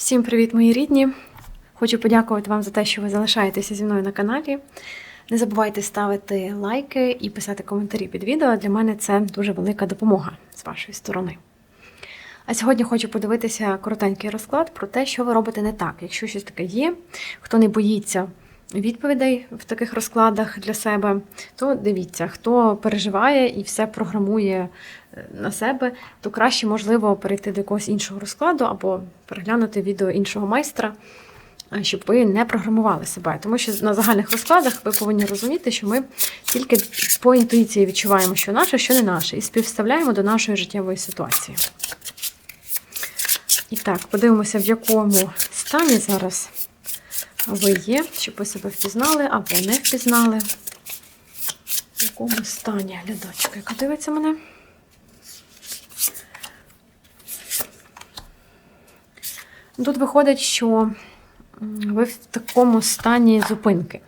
Всім привіт, мої рідні! Хочу подякувати вам за те, що ви залишаєтеся зі мною на каналі. Не забувайте ставити лайки і писати коментарі під відео. Для мене це дуже велика допомога з вашої сторони. А сьогодні хочу подивитися коротенький розклад про те, що ви робите не так. Якщо щось таке є, хто не боїться відповідей в таких розкладах для себе, то дивіться, хто переживає і все програмує е, на себе, то краще, можливо, перейти до якогось іншого розкладу або переглянути відео іншого майстра, е, щоб ви не програмували себе. Тому що на загальних розкладах ви повинні розуміти, що ми тільки по інтуїції відчуваємо, що наше, що не наше, і співставляємо до нашої життєвої ситуації. І так, подивимося, в якому стані зараз ви є, щоб ви себе впізнали або не впізнали. В якому стані глядачка, яка дивиться мене? Тут виходить, що ви в такому стані зупинки.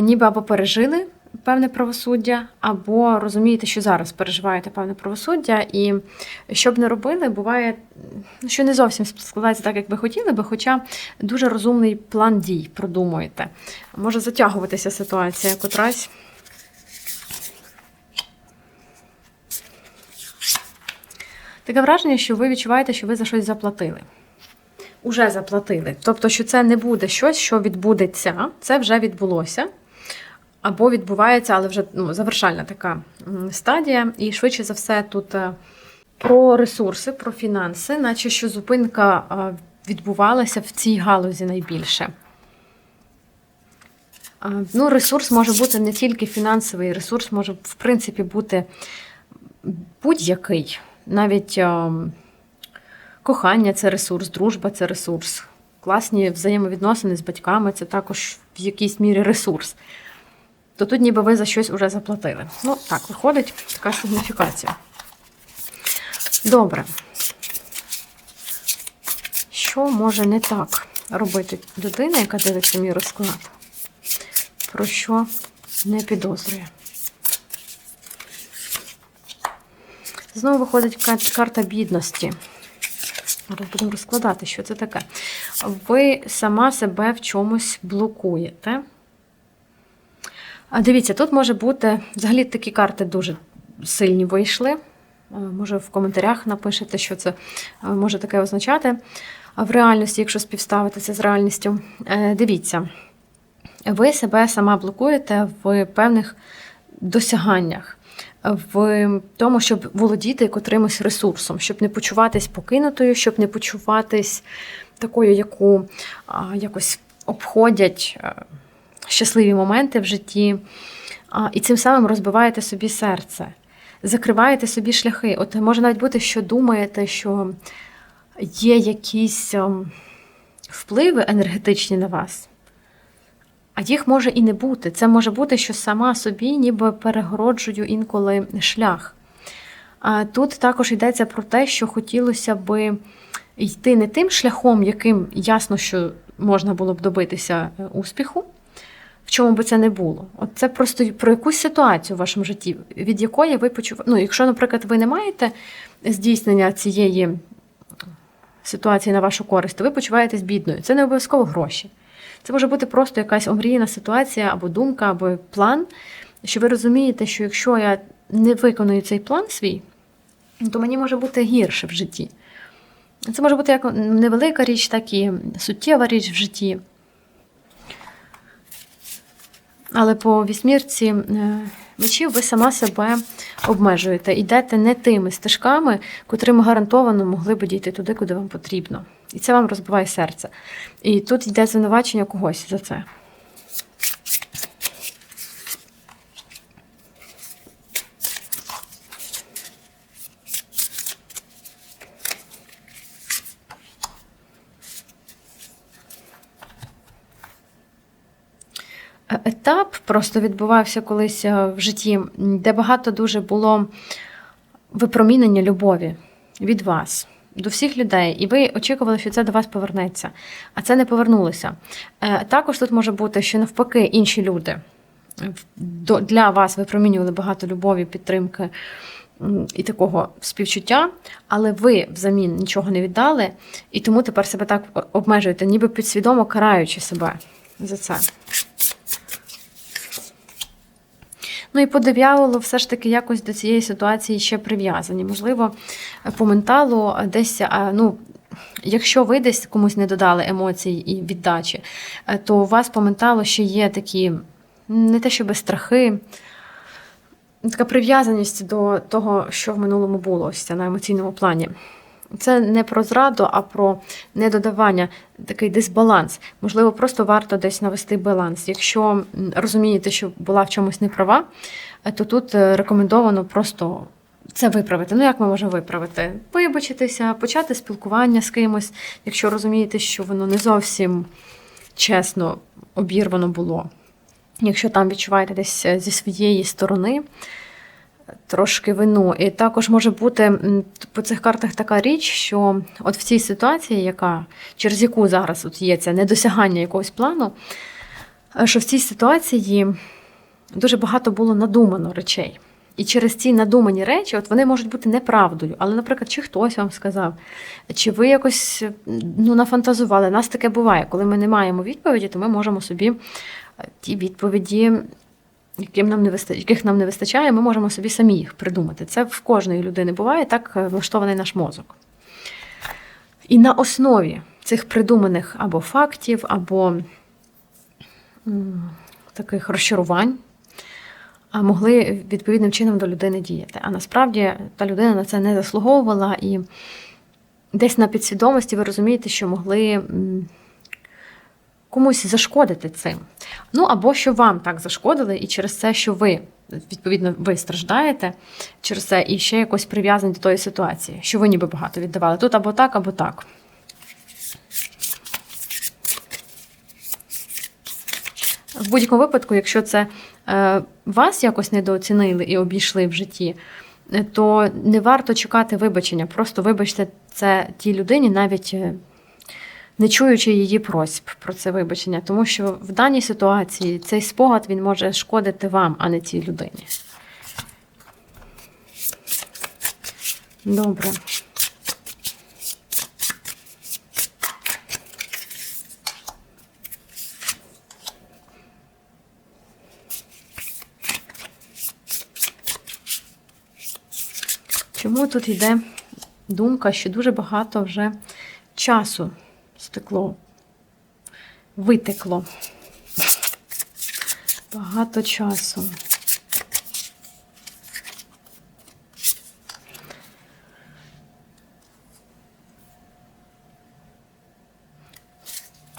Ніби або пережили певне правосуддя, або розумієте, що зараз переживаєте певне правосуддя, і що б не робили, буває, ну, що не зовсім складається так, як ви хотіли би, хоча дуже розумний план дій продумуєте. Може затягуватися ситуація котрась. Таке враження, що ви відчуваєте, що ви за щось заплатили. Уже заплатили. Тобто, що це не буде щось, що відбудеться, це вже відбулося. Або відбувається, але вже ну, завершальна така стадія. І швидше за все, тут е, про ресурси, про фінанси, наче що зупинка е, відбувалася в цій галузі найбільше. Е, Ну, ресурс може бути не тільки фінансовий, ресурс може, в принципі, бути будь-який. Навіть е, кохання це ресурс, дружба це ресурс. Класні взаємовідносини з батьками це також в якійсь мірі ресурс. То тут ніби ви за щось вже заплатили. Ну, так, виходить така сигніфікація. Добре. Що може не так робити людина, яка дивиться мій розклад? Про що не підозрює? Знову виходить карта бідності. Зараз будемо розкладати, що це таке. Ви сама себе в чомусь блокуєте. А дивіться, тут може бути, взагалі такі карти дуже сильні вийшли. Е, Може, в коментарях напишете, що це е, може таке означати. А в реальності, якщо співставити це з реальністю, Е, дивіться, ви себе сама блокуєте в певних досяганнях, в тому, щоб володіти якимось ресурсом, щоб не почуватись покинутою, щоб не почуватись такою, яку якось обходять щасливі моменти в житті, і цим самим розбиваєте собі серце, закриваєте собі шляхи. От може навіть бути, що думаєте, що є якісь ем, впливи енергетичні на вас. А їх може і не бути. Це може бути, що сама собі ніби перегороджую інколи шлях. А тут також йдеться про те, що хотілося би йти не тим шляхом, яким ясно, що можна було б добитися е, успіху, чому би це не було. От це просто про якусь ситуацію в вашому житті, від якої ви почуваєте. Ну, якщо, наприклад, ви не маєте здійснення цієї ситуації на вашу користь, то ви почуваєтесь бідною. Це не обов'язково гроші. Це може бути просто якась омріяна ситуація або думка, або план, що ви розумієте, що якщо я не виконую цей план свій, то мені може бути гірше в житті. Це може бути як невелика річ, так і суттєва річ в житті. Але по вісьмірці е, мечів ви сама себе обмежуєте. Йдете не тими стежками, котрими гарантовано могли б дійти туди, куди вам потрібно. І це вам розбиває серце. І тут йде звинувачення когось за це. Етап просто відбувався колись е, в житті, де багато дуже було випромінення любові від вас до всіх людей, і ви очікували, що це до вас повернеться, а це не повернулося. Е, Також тут може бути, що навпаки інші люди для вас випромінювали багато любові, підтримки. і такого співчуття, але ви взамін нічого не віддали, і тому тепер себе так обмежуєте, ніби підсвідомо караючи себе за це. Ну і по дияволу все ж таки якось до цієї ситуації ще прив'язані. Можливо, по менталу десь, ну, якщо ви десь комусь не додали емоцій і віддачі, е, то у вас по менталу ще є такі не те, щоб страхи, така прив'язаність до того, що в минулому було ось на емоційному плані. Це не про зраду, а про недодавання, такий дисбаланс. Можливо, просто варто десь навести баланс. Якщо розумієте, що була в чомусь неправа, е, то тут е, рекомендовано просто це виправити. Ну, як ми можемо виправити? Вибачитися, почати спілкування з кимось, якщо розумієте, що воно не зовсім чесно обірвано було. Якщо там відчуваєте десь е, зі своєї сторони трошки вину. І також може бути по цих картах така річ, що от в цій ситуації, яка, через яку зараз от є це недосягання якогось плану, е, що в цій ситуації дуже багато було надумано речей. І через ці надумані речі, от вони можуть бути неправдою. Але, наприклад, чи хтось вам сказав, чи ви якось ну, нафантазували. Нас таке буває, коли ми не маємо відповіді, то ми можемо собі е, ті відповіді, яким нам не виста- яких нам не вистачає, ми можемо собі самі їх придумати. Це в кожної людини буває, так е, влаштований наш мозок. І на основі цих придуманих або фактів, або таких розчарувань, могли відповідним чином до людини діяти. А насправді та людина на це не заслуговувала, і десь на підсвідомості ви розумієте, що могли комусь зашкодити цим. Ну або що вам так зашкодили, і через це, що ви, відповідно, ви страждаєте через це і ще якось прив'язані до тої ситуації, що ви ніби багато віддавали. Тут або так, або так. В будь-якому випадку, якщо це е, вас якось недооцінили і обійшли в житті, е, то не варто чекати вибачення. Просто вибачте це тій людині, навіть е, не чуючи її просьб про це вибачення. Тому що в даній ситуації цей спогад він може шкодити вам, а не цій людині. Добре. Чому тут йде думка, що дуже багато вже часу стекло, витекло. Багато часу.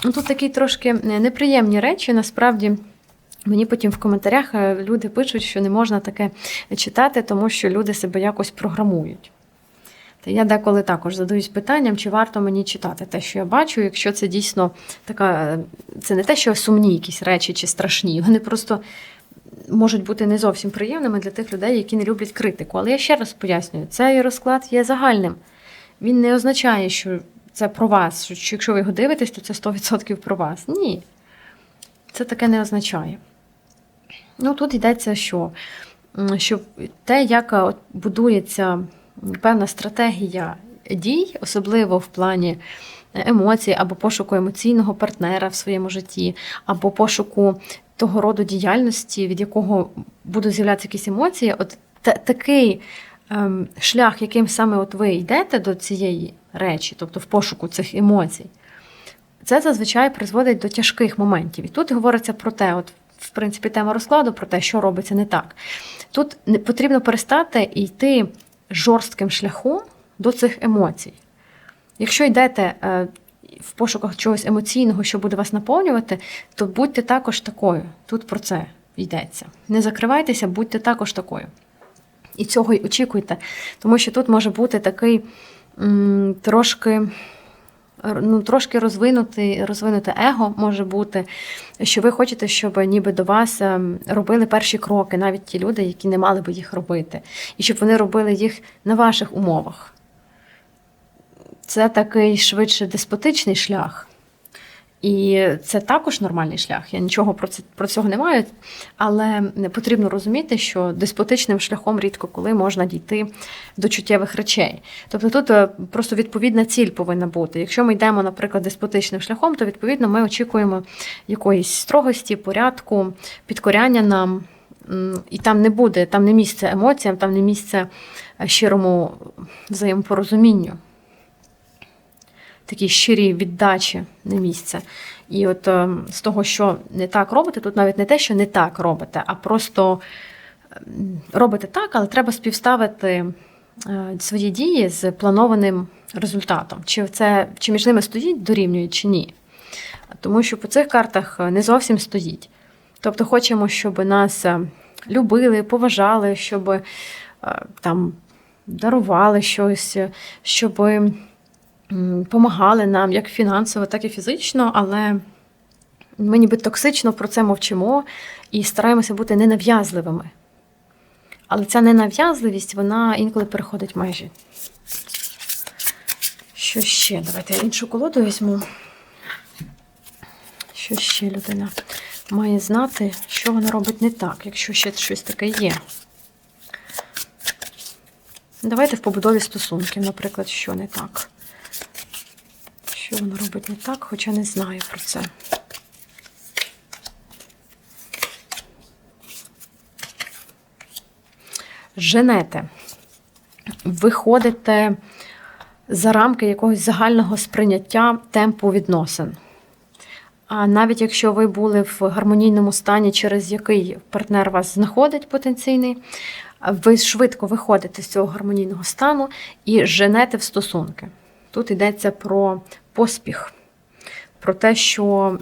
Ну, Тут такі трошки неприємні речі, насправді. Мені потім в коментарях е, люди пишуть, що не можна таке читати, тому що люди себе якось програмують. Та я деколи також задаюсь питанням, чи варто мені читати те, що я бачу, якщо це дійсно така, е, це не те, що сумні якісь речі чи страшні, вони просто можуть бути не зовсім приємними для тих людей, які не люблять критику. Але я ще раз пояснюю, цей розклад є загальним. Він не означає, що це про вас, що якщо ви його дивитесь, то це 100% про вас. Ні. Це таке не означає. Ну, тут йдеться, що, що те, як от будується певна стратегія дій, особливо в плані емоцій або пошуку емоційного партнера в своєму житті, або пошуку того роду діяльності, від якого будуть з'являтися якісь емоції, от та- такий ем, шлях, яким саме от ви йдете до цієї речі, тобто в пошуку цих емоцій, це зазвичай призводить до тяжких моментів. І тут говориться про те, от, в принципі, тема розкладу про те, що робиться не так. Тут потрібно перестати йти жорстким шляхом до цих емоцій. Якщо йдете е, в пошуках чогось емоційного, що буде вас наповнювати, то будьте також такою. Тут про це йдеться. Не закривайтеся, будьте також такою. І цього й очікуйте, тому що тут може бути такий м, трошки ну, трошки розвинути, розвинуте его може бути, що ви хочете, щоб ніби до вас ем, робили перші кроки, навіть ті люди, які не мали би їх робити, і щоб вони робили їх на ваших умовах. Це такий швидше деспотичний шлях. І це також нормальний шлях. Я нічого про це про цього не маю, але потрібно розуміти, що деспотичним шляхом рідко коли можна дійти до чуттєвих речей. Тобто тут е, просто відповідна ціль повинна бути. Якщо ми йдемо, наприклад, деспотичним шляхом, то відповідно ми очікуємо якоїсь строгості, порядку, підкоряння нам. І там не буде, там не місце емоціям, там не місце е, щирому взаємопорозумінню такі щирі віддачі на місце. І от е, з того, що не так робите, тут навіть не те, що не так робите, а просто робите так, але треба співставити е, свої дії з планованим результатом. Чи це чи між ними стоїть дорівнює, чи ні. Тому що по цих картах е, не зовсім стоїть. Тобто хочемо, щоб нас е, любили, поважали, щоб там дарували щось, щоб помагали нам як фінансово, так і фізично, але ми ніби токсично про це мовчимо і стараємося бути ненав'язливими. Але ця ненав'язливість, вона інколи переходить межі. Що ще? Давайте я іншу колоду візьму. Що ще людина має знати, що вона робить не так, якщо ще щось таке є. Давайте в побудові стосунків, наприклад, що не так. Що вона робить не так, хоча не знаю про це. Женете. Виходите за рамки якогось загального сприйняття темпу відносин. А навіть якщо ви були в гармонійному стані, через який партнер вас знаходить потенційний, ви швидко виходите з цього гармонійного стану і женете в стосунки. Тут йдеться про поспіх, про те, що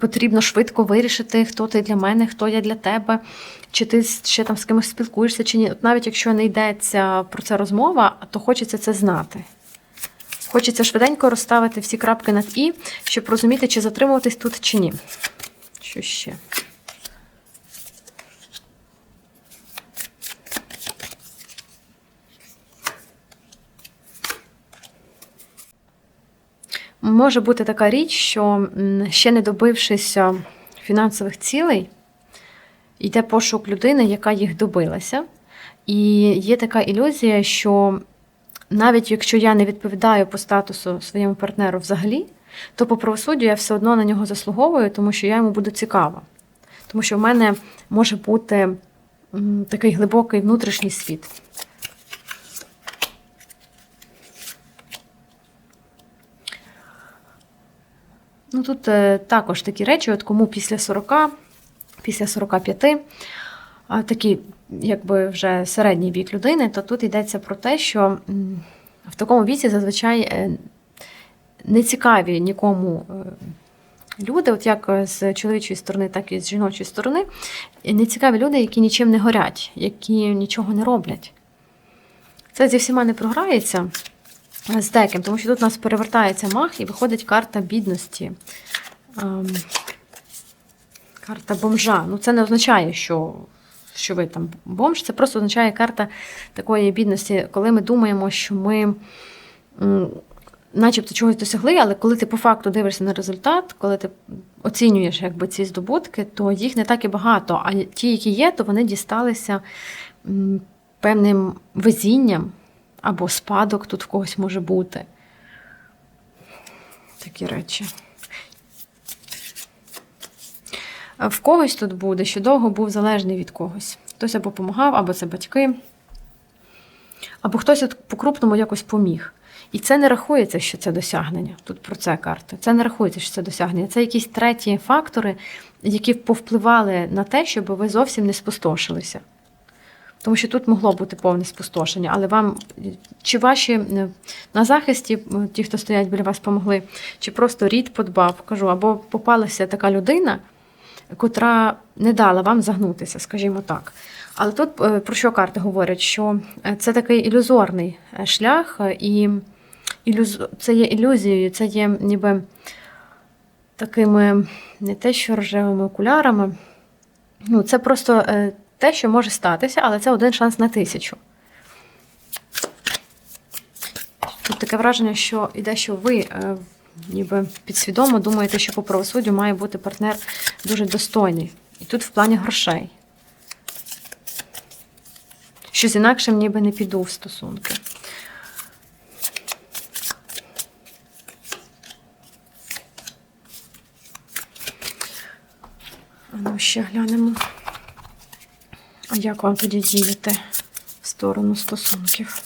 потрібно швидко вирішити, хто ти для мене, хто я для тебе, чи ти ще там з кимось спілкуєшся, чи ні. От навіть якщо не йдеться про це розмова, то хочеться це знати. Хочеться швиденько розставити всі крапки над І, щоб розуміти, чи затримуватись тут, чи ні. Що ще? Може бути така річ, що ще не добившися фінансових цілей, йде пошук людини, яка їх добилася. І є така ілюзія, що навіть якщо я не відповідаю по статусу своєму партнеру взагалі, то по правосуддю я все одно на нього заслуговую, тому що я йому буду цікава. Тому що в мене може бути такий глибокий внутрішній світ. Ну тут е, також такі речі, от кому після 40, після 45, а такі, якби вже середній вік людини, то тут йдеться про те, що в такому віці зазвичай е, не цікаві нікому е, люди, от як з чоловічої сторони, так і з жіночої сторони, не цікаві люди, які нічим не горять, які нічого не роблять. Це зі всіма не програється з деким, тому що тут у нас перевертається мах і виходить карта бідності. Ем, карта бомжа. Ну, це не означає, що, що ви там бомж, це просто означає карта такої бідності, коли ми думаємо, що ми. Начебто чогось досягли, але коли ти по факту дивишся на результат, коли ти оцінюєш якби, ці здобутки, то їх не так і багато. А ті, які є, то вони дісталися певним везінням, або спадок тут в когось може бути. Такі речі. В когось тут буде, що довго був залежний від когось. Хтось або допомагав, або це батьки, або хтось по-крупному якось поміг. І це не рахується, що це досягнення. Тут про це карта. Це не рахується, що це досягнення. Це якісь треті фактори, які повпливали на те, щоб ви зовсім не спустошилися. Тому що тут могло бути повне спустошення, але вам чи ваші е, на захисті, е, ті, хто стоять біля вас, помогли, чи просто рід подбав, кажу, або попалася така людина, котра не дала вам загнутися, скажімо так. Але тут е, про що карти говорять? Що це такий ілюзорний шлях, і ілюз... це є ілюзією, це є ніби такими не те, що рожевими окулярами. Ну, це просто те, що може статися, але це один шанс на тисячу. Тут таке враження, що йде, що ви е, ніби підсвідомо думаєте, що по правосуддю має бути партнер дуже достойний. І тут в плані грошей. Щось інакшим ніби не піду в стосунки. Ну, ще глянемо. Як вам тоді діяти в сторону стосунків?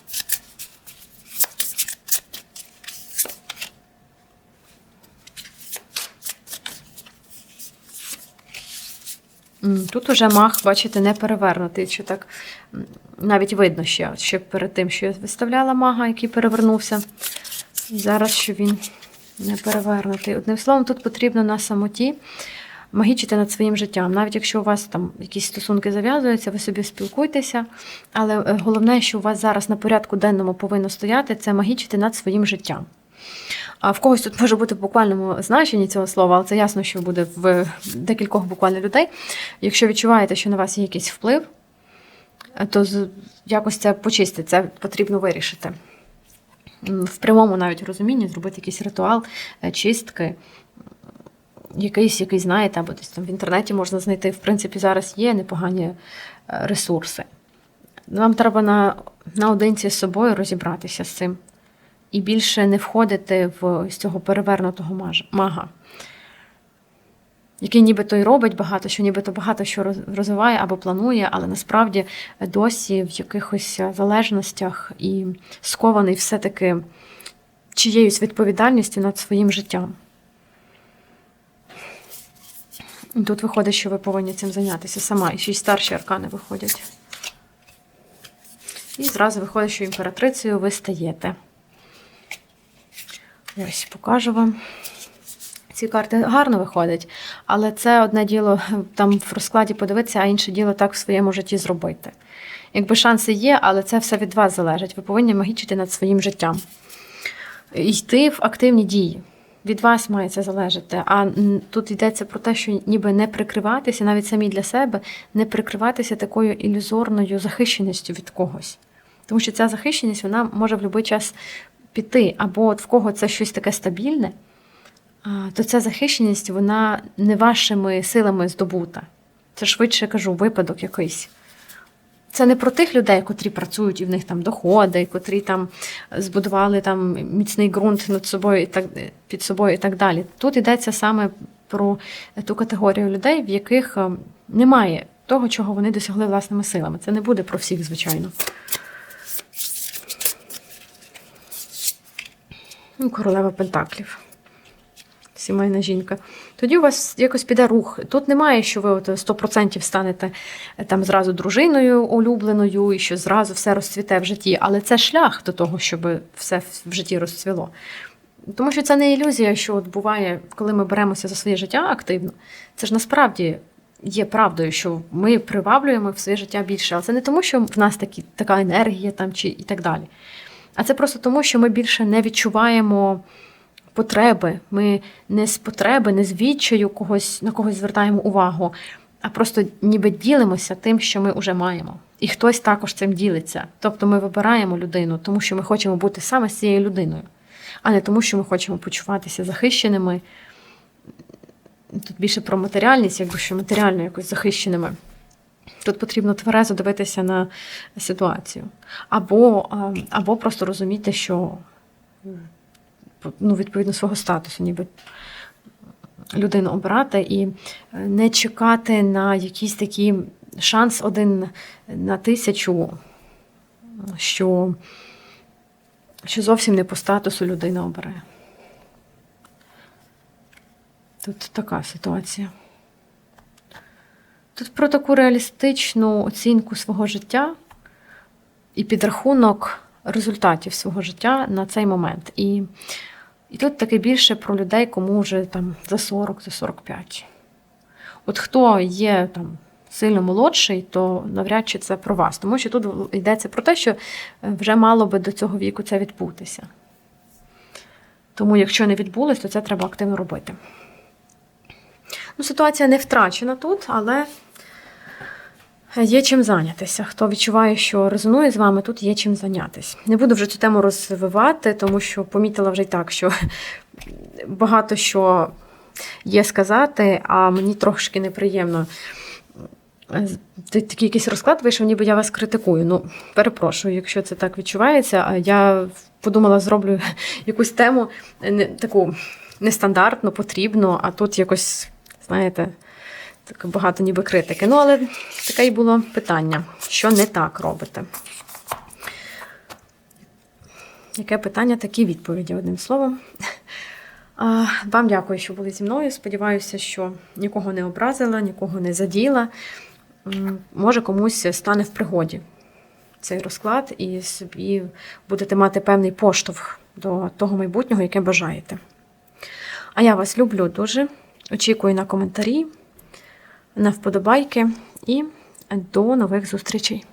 Тут уже мах, бачите, не перевернутий. Що так навіть видно ще, ще перед тим, що я виставляла мага, який перевернувся. Зараз що він не перевернутий. Одним словом, тут потрібно на самоті магічити над своїм життям. Навіть якщо у вас там якісь стосунки зав'язуються, ви собі спілкуйтеся. Але е, головне, що у вас зараз на порядку денному повинно стояти, це магічити над своїм життям. А в когось тут може бути в буквальному значенні цього слова, але це ясно, що буде в декількох буквально людей. Якщо відчуваєте, що на вас є якийсь вплив, то якось це почистити, це потрібно вирішити. В прямому навіть розумінні зробити якийсь ритуал е, чистки, якийсь, який знаєте, або десь там в інтернеті можна знайти. В принципі, зараз є непогані е, ресурси. Вам треба на, наодинці з собою розібратися з цим і більше не входити в з цього перевернутого мага, який нібито й робить багато, що нібито багато що розвиває або планує, але насправді досі в якихось залежностях і скований все-таки чиєюсь відповідальністю над своїм життям. І Тут виходить, що ви повинні цим зайнятися сама. І ще й старші аркани виходять. І зразу виходить, що імператрицею ви стаєте. Ось покажу вам. Ці карти гарно виходять, але це одне діло там в розкладі подивитися, а інше діло так в своєму житті зробити. Якби шанси є, але це все від вас залежить. Ви повинні магічити над своїм життям. Йти в активні дії. Від вас має це залежати. А тут йдеться про те, що ніби не прикриватися, навіть самі для себе, не прикриватися такою ілюзорною захищеністю від когось. Тому що ця захищеність вона може в будь-який час піти. Або от в кого це щось таке стабільне, то ця захищеність вона не вашими силами здобута. Це швидше кажу, випадок якийсь. Це не про тих людей, котрі працюють і в них там доходи, котрі там збудували там міцний ґрунт над собою і так під собою і так далі. Тут йдеться саме про ту категорію людей, в яких е, немає того, чого вони досягли власними силами. Це не буде про всіх, звичайно. Ну, Королева Пентаклів. Сімейна жінка. Тоді у вас якось піде рух. Тут немає, що ви от 100% станете е, там зразу дружиною улюбленою і що зразу все розцвіте в житті. Але це шлях до того, щоб все в житті розцвіло. Тому що це не ілюзія, що от буває, коли ми беремося за своє життя активно. Це ж насправді є правдою, що ми приваблюємо в своє життя більше. Але це не тому, що в нас такі, така енергія там чи і так далі. А це просто тому, що ми більше не відчуваємо потреби. Ми не з потреби, не з відчаю когось на когось звертаємо увагу, а просто ніби ділимося тим, що ми вже маємо. І хтось також цим ділиться. Тобто ми вибираємо людину, тому що ми хочемо бути саме з цією людиною, а не тому, що ми хочемо почуватися захищеними. Тут більше про матеріальність, якби що матеріально якось захищеними. Тут потрібно тверезо дивитися на ситуацію. Або, або просто розуміти, що ну, відповідно свого статусу, ніби людину обирати і не чекати на якийсь такий шанс один на тисячу, що, що зовсім не по статусу людина обере. Тут така ситуація. Тут про таку реалістичну оцінку свого життя і підрахунок результатів свого життя на цей момент. І, і тут таке більше про людей, кому вже там за 40, за 45. От хто є там сильно молодший, то навряд чи це про вас. Тому що тут йдеться про те, що вже мало би до цього віку це відбутися. Тому, якщо не відбулось, то це треба активно робити. Ну, Ситуація не втрачена тут, але є чим зайнятися. Хто відчуває, що резонує з вами, тут є чим зайнятися. Не буду вже цю тему розвивати, тому що помітила вже й так, що багато що є сказати, а мені трошки неприємно. Такий якийсь розклад вийшов, ніби я вас критикую. Ну, перепрошую, якщо це так відчувається. А я подумала, зроблю якусь тему не, таку нестандартну, потрібну, а тут якось, знаєте, так багато ніби критики. Ну, але таке й було питання, що не так робите. Яке питання, такі відповіді, одним словом. Вам дякую, що були зі мною. Сподіваюся, що нікого не образила, нікого не заділа. Може, комусь стане в пригоді цей розклад, і собі будете мати певний поштовх до того майбутнього, яке бажаєте. А я вас люблю дуже. Очікую на коментарі, на вподобайки і до нових зустрічей.